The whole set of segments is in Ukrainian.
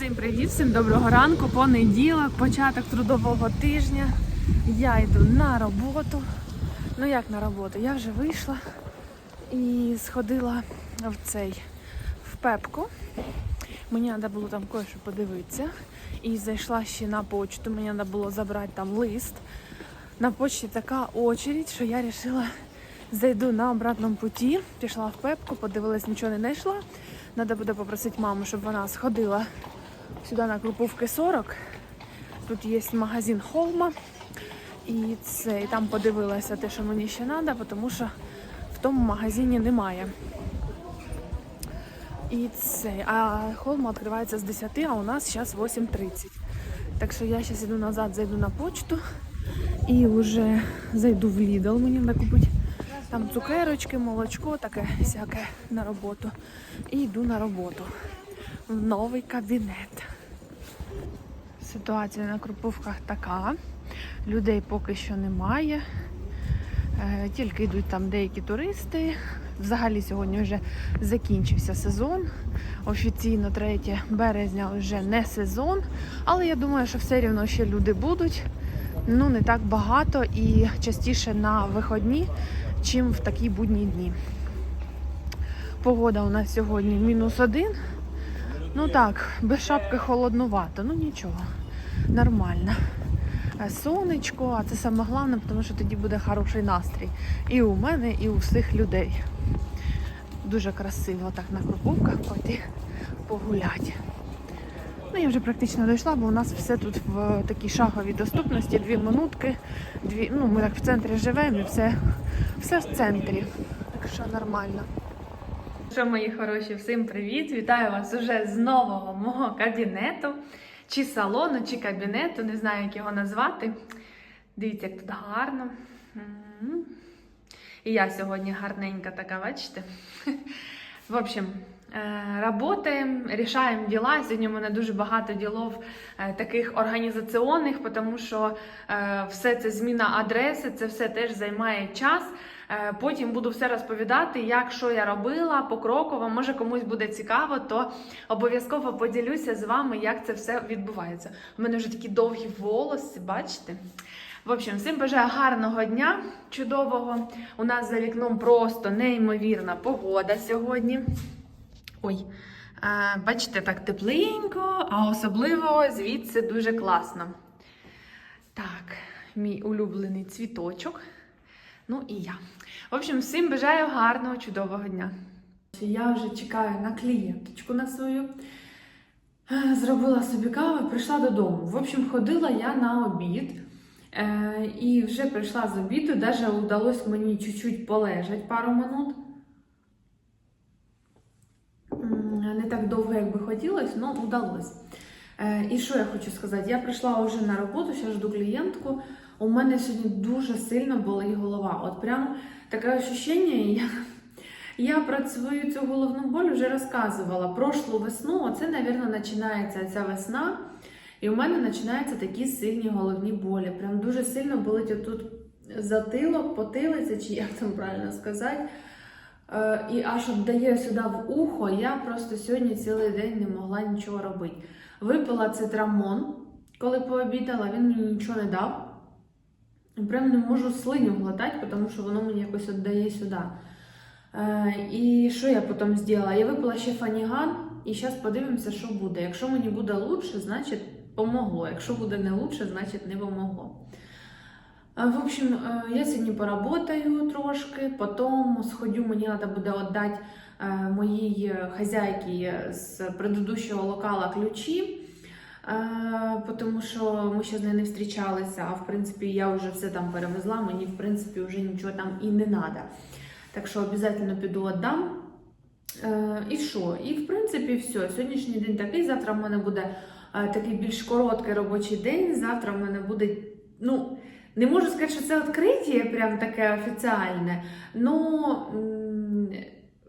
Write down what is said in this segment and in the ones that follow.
Всім привіт, всім доброго ранку, понеділок, початок трудового тижня. Я йду на роботу. Ну як на роботу? Я вже вийшла і сходила в цей в пепку. Мені треба було там кое-що подивитися. І зайшла ще на почту. Мені треба було забрати там лист. На почті така очередь, що я вирішила зайду на обратному путі. Пішла в пепку, подивилась, нічого не знайшла. Треба буде попросити маму, щоб вона сходила сюди на Круповки 40. Тут є магазин Холма. І це, і там подивилася те, що мені ще треба, тому що в тому магазині немає. І це, а Холма відкривається з 10, а у нас зараз 8.30. Так що я зараз йду назад, зайду на почту і вже зайду в Lidl, мені треба купити там цукерочки, молочко, таке всяке на роботу. І йду на роботу в новий кабінет. Ситуація на Круповках така. Людей поки що немає. Е, Тільки йдуть там деякі туристи. Взагалі сьогодні вже закінчився сезон. Офіційно 3 березня вже не сезон. Але я думаю, що все рівно ще люди будуть. Ну, не так багато і частіше на виходні, чим в такі будні дні. Погода у нас сьогодні мінус один. Ну так, без шапки холоднувато, ну нічого, нормально. Е, Сонечко, а це саме головне, тому що тоді буде хороший настрій. І у мене, і у всіх людей. Дуже красиво так на Круповках пойти погуляти. Ну, я вже практично дійшла, бо у нас все тут в такій шаговій доступності, дві минутки. Дві, ну, ми так в центрі живемо і все, все в центрі. Так що нормально. Що, мої хороші, всім привіт! Вітаю вас уже з нового мого кабінету, чи салону, чи кабінету, не знаю, як його назвати. Дивіться, як тут гарно. І я сьогодні гарненька така, бачите? В общем, работаем, решаем діла. Сьогодні у мене дуже багато ділов е, таких організаційних, тому що е, все це зміна адреси, це все теж займає час. Е, Потім буду все розповідати, як що я робила покроково. Може комусь буде цікаво, то обов'язково поділюся з вами, як це все відбувається. У мене вже такі довгі волоси, бачите? В общем, всім бажаю гарного дня, чудового. У нас за вікном просто неймовірна погода сьогодні. Ой, е, бачите, так тепленько, а особливо звідси дуже класно. Так, мій улюблений цвіточок. Ну і я. В общем, всім бажаю гарного, чудового дня. Я вже чекаю на клієнточку на свою. Е, Зробила собі каву прийшла додому. В общем, ходила я на обід. Е, і вже прийшла з обіду, навіть вдалося мені чуть-чуть полежати пару минут. М, Не так хотілося, але вдалося. Е, І що я хочу сказати? Я прийшла вже на роботу, зараз жду клієнтку. У мене сьогодні дуже сильно болить голова. От прям таке ощущення, я, я про свою цю головну боль вже розказувала. Прошлу весну, оце, мабуть, починається ця весна. І у мене починаються такі сильні головні болі. Прям дуже сильно болить отут затилок, потилиця, чи як там правильно сказати. Е, і аж от дає сюди в ухо, я просто сьогодні цілий день не могла нічого робити. Випила цитрамон, коли пообідала, він мені нічого не дав. Прям не можу слиню глотати, тому що воно мені якось віддає сюди. Е, і що я потім зробила? Я випила ще фаніган, і зараз подивимося, що буде. Якщо мені буде краще, значить помогло. Якщо буде не краще, значить не помогло. В общем, е, я сьогодні поработаю трошки, потім сходю, мені треба буде віддати е, моїй хазяйці з предыдущого локала ключі. Тому що ми ще з нею не зустрічалися, а в принципі я вже все там перевезла, мені в принципі вже нічого там і не треба. Так що обов'язково піду віддам. І що? І в принципі все. Сьогоднішній день такий. Завтра в мене буде такий більш короткий робочий день. Завтра в мене буде, ну, не можу сказати, що це відкриття прям таке офіціальне. але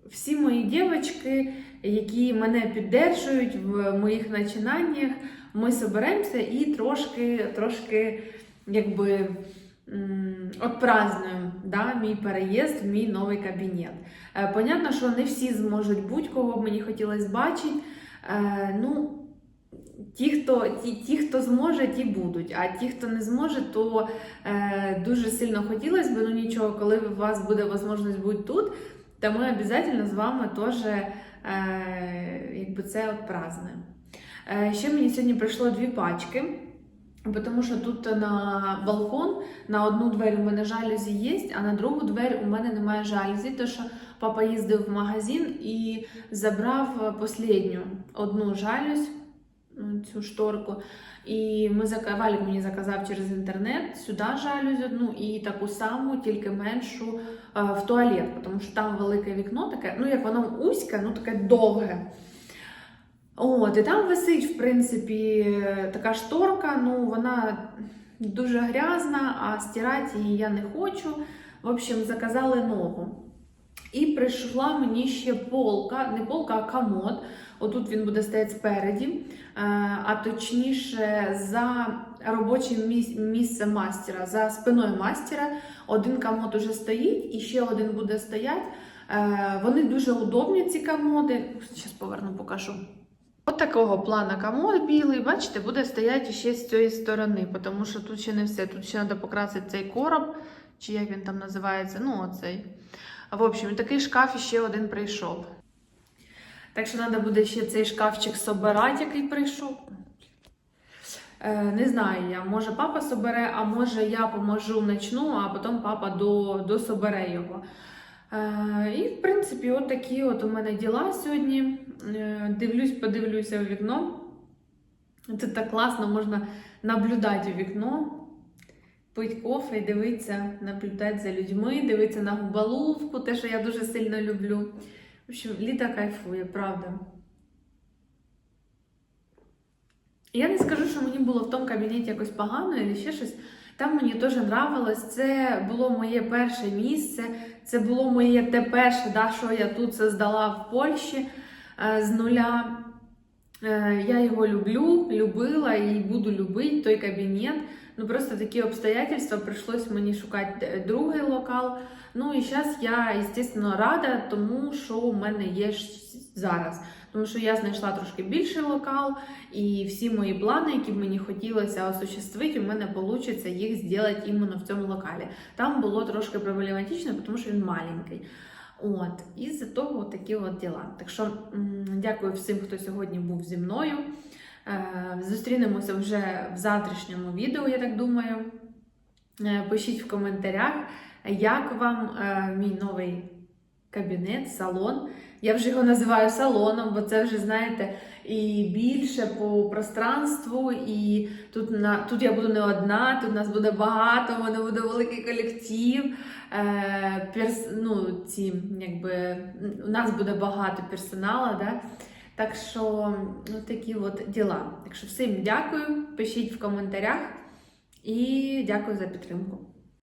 всі мої дівчатки, які мене піддержують в моїх начинаннях, ми соберемося і трошки, трошки, якби. Отпразднуємо да, мій переїзд в мій новий кабінет. Е, понятно, що не всі зможуть бути, кого б мені хотілося бачити. Е, ну, ті, хто, ті, ті, хто зможе, ті будуть. А ті, хто не зможе, то е, дуже сильно хотілося б, ну нічого, коли у вас буде можливість бути тут, то ми обов'язково з вами теж е, якби це от празднуємо. Е, ще мені сьогодні прийшло дві пачки. Тому що тут на балкон на одну двері у мене жалюзі є, а на другу двері у мене немає жалюзі, тому що папа їздив в магазин і забрав останню одну жалюзь, цю шторку. І ми Валік мені заказав через інтернет сюди жалюзь одну і таку саму, тільки меншу е, в туалет, тому що там велике вікно таке, ну як воно узьке, ну таке довге. От, і там висить, в принципі, така шторка, ну вона дуже грязна, а стирати її я не хочу. В общем, заказали ногу. І прийшла мені ще полка, не полка, а комод. Отут він буде стояти спереді, е, а точніше за робочим міс- місцем мастера, за спиною мастера. Один комод уже стоїть і ще один буде стояти. Е, Вони дуже удобні, ці комоди. Зараз поверну, покажу. От такого плана комод білий, бачите, буде стояти ще з цієї сторони, тому що тут ще не все. Тут ще треба покрасити цей короб, чи як він там називається, ну оцей. В общем, такий шкаф ще один прийшов. Так що треба буде ще цей шкафчик собирати, який прийшов. Е, не знаю я, може папа собере, а може я поможу начну, а потім папа до, дособере його. Е, і, в принципі, от такі от у мене діла сьогодні. Е, дивлюсь, подивлюся у вікно. Це так класно, можна наблюдати у вікно, пити кофе і дивитися, наблюдати за людьми, дивитися на губалувку, те, що я дуже сильно люблю. В общем, літо кайфує, правда. Я не скажу, що мені було в тому кабінеті якось погано або ще щось. Там мені теж нравилось. Це було моє перше місце, це було моє те перше, да, що я тут це здала в Польщі е, з нуля. Е, Я його люблю, любила і буду любити той кабінет. Ну просто такі обстоятельства прийшлось мені шукати другий локал. Ну і зараз я, звісно, рада, тому що у мене є зараз. Тому що я знайшла трошки більший локал, і всі мої плани, які б мені хотілося осуществити, у мене вийде їх зробити іменно в цьому локалі. Там було трошки проблематично, тому що він маленький. От, і з того такі от діла. Так що дякую всім, хто сьогодні був зі мною. Е, Зустрінемося вже в завтрашньому відео, я так думаю. Е, Пишіть в коментарях, як вам е, мій новий кабінет, салон. Я вже його називаю салоном, бо це вже, знаєте, і більше по пространству, і тут на тут я буду не одна, тут нас буде багато, у мене буде великий колектив. Е, перс, ну, ці, якби, у нас буде багато персоналу. Да? Так що ну, такі от діла. Так що всім дякую, пишіть в коментарях і дякую за підтримку.